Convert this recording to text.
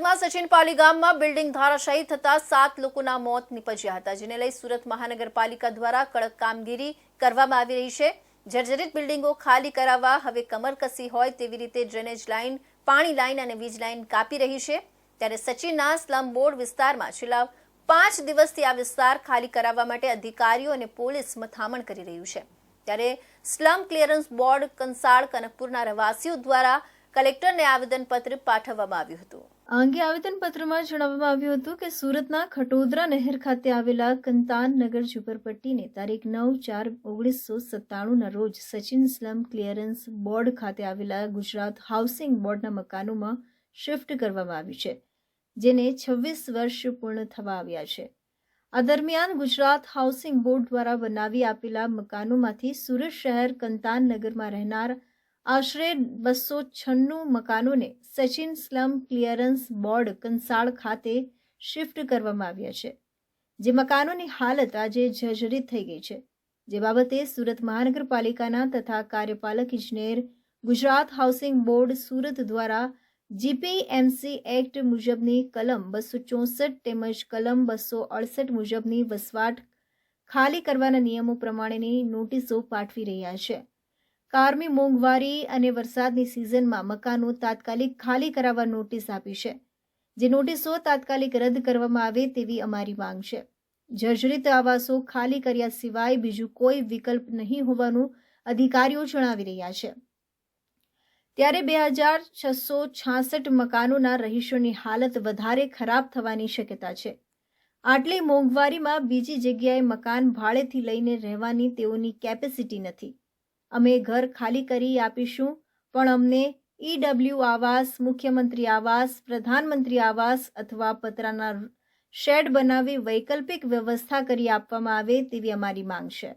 સુરતમાં સચિનપાલી ગામમાં બિલ્ડિંગ ધરાશાયી થતા સાત લોકોના મોત નીપજ્યા હતા, જેને લઈ સુરત મહાનગરપાલિકા દ્વારા કડક કામગીરી કરવામાં આવી રહી છે. જર્જરિત બિલ્ડિંગો ખાલી કરાવવા હવે કમર કસી હોય તેવી રીતે ડ્રેનેજ લાઇન, પાણી લાઇન અને વીજ લાઇન કાપી રહી છે. ત્યારે સચિનના સ્લમ બોર્ડ વિસ્તારમાં છેલ્લા પાંચ દિવસથી આ વિસ્તાર ખાલી કરાવવા માટે અધિકારીઓ અને પોલીસ મથામણ કરી રહ્યું છે. ત્યારે સ્લમ ક્લિયરન્સ બોર્ડ કંસાળ, કનકપુરના રહેવાસીઓ દ્વારા કલેક્ટરને આવેદનપત્ર પાઠવવામાં આવ્યું હતું. આ અંગે આવેદનપત્રમાં જણાવવામાં આવ્યું હતું કે સુરતના ખટોદરા નહેર ખાતે આવેલા કંતાન નગર ઝુંપડપટ્ટીને તારીખ નવ ચાર ઓગણીસો સત્તાણુંના રોજ સચિન સ્લમ ક્લિયરન્સ બોર્ડ ખાતે આવેલા ગુજરાત હાઉસિંગ બોર્ડના મકાનોમાં શિફ્ટ કરવામાં આવ્યું છે, જેને છવ્વીસ વર્ષ પૂર્ણ થવા આવ્યા છે. આ દરમિયાન ગુજરાત હાઉસિંગ બોર્ડ દ્વારા બનાવી આપેલા મકાનોમાંથી સુરત શહેર કંતાન નગરમાં રહેનાર આશરે બસો છન્નું મકાનોને Sachin slum clearance board Kansad ખાતે શિફ્ટ કરવામાં આવ્યા છે. જે મકાનોની હાલત આજે જર્જરિત થઈ ગઈ છે. જે બાબતે સુરત મહાનગરપાલિકાના તથા કાર્યપાલક ઇજનેર, ગુજરાત હાઉસિંગ બોર્ડ, સુરત દ્વારા જીપીએમસી એક્ટ મુજબની કલમ બસો ચોસઠ તેમજ કલમ બસો અડસઠ મુજબની વસવાટ ખાલી કરવાના નિયમો પ્રમાણેની નોટિસો પાઠવી રહ્યા છે. કારમી મોંઘવારી અને વરસાદની સિઝનમાં મકાનો તાત્કાલિક ખાલી કરાવવા નોટિસ આપી છે. જે નોટિસો તાત્કાલિક રદ કરવામાં આવે તેવી અમારી માંગ છે. જર્જરિત આવાસો ખાલી કર્યા સિવાય બીજું કોઈ વિકલ્પ નહીં હોવાનું અધિકારીઓ જણાવી રહ્યા છે. ત્યારે બે હજાર છસો છાસઠ મકાનોના રહીશોની હાલત વધારે ખરાબ થવાની શક્યતા છે. આટલી મોંઘવારીમાં બીજી જગ્યાએ મકાન ભાડેથી લઈને રહેવાની તેઓની કેપેસિટી નથી. અમે ઘર ખાલી કરી આપીશું. પણ અમને ઈડબ્લ્યુ આવાસ, મુખ્યમંત્રી આવાસ, પ્રધાનમંત્રી આવાસ અથવા પતરાના શેડ બનાવી વૈકલ્પિક વ્યવસ્થા કરી આપવામાં આવે તેવી અમારી માંગ છે.